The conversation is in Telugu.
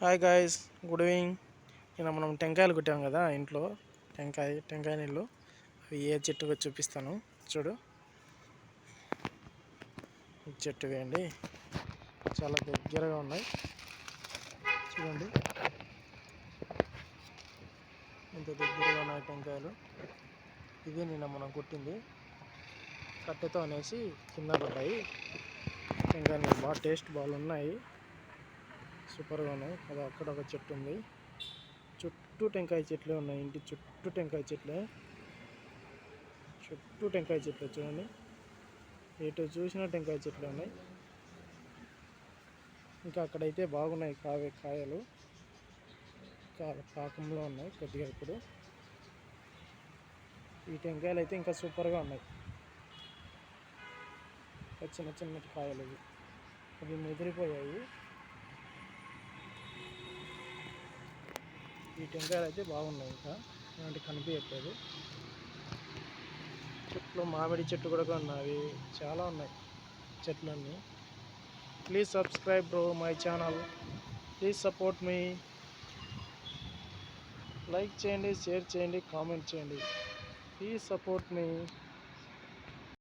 హాయ్ గాయస్ గుడ్ ఈవినింగ్ నిన్న మనం టెంకాయలు కొట్టాం కదా ఇంట్లో. టెంకాయ టెంకాయ నీళ్ళు. అవి ఏ చెట్టుగా చూపిస్తాను. చూడు. చెట్టు వేయండి. చాలా దగ్గరగా ఉన్నాయి. చూడండి. ఇంత దగ్గరగా ఉన్నాయి టెంకాయలు. ఇది నిన్న మనం కొట్టింది. కట్టెతో అనేసి కింద పడ్డాయి. టెంకాయ నీళ్ళు బాగా టేస్ట్ బాగున్నాయి. సూపర్గా ఉన్నాయి. అది అక్కడ ఒక చెట్టు ఉంది. చుట్టూ టెంకాయ చెట్లే ఉన్నాయి. ఇంటి చుట్టూ టెంకాయ చెట్లే. చుట్టూ టెంకాయ చెట్లు చూడండి. ఎటు చూసినా టెంకాయ చెట్లు ఉన్నాయి. ఇంకా అక్కడైతే బాగున్నాయి కావే కాయలు. కా- పాకంలో ఉన్నాయి కొద్దిగా ఇప్పుడు. ఈ టెంకాయలు అయితే ఇంకా సూపర్గా ఉన్నాయి. చిన్న చిన్న కాయలు ఇవి. అవి ముదిరిపోయాయి. ఈ టెంకాయలు అయితే బాగున్నాయి ఇంకా. ఇలాంటి కనిపించట్లేదు. చెట్లు మామిడి చెట్టు కూడా ఉన్నాయి చాలా ఉన్నాయి. చెట్లన్నీ. Please subscribe bro my channel please support me like చేయండి షేర్ చేయండి కామెంట్ చేయండి. Please support me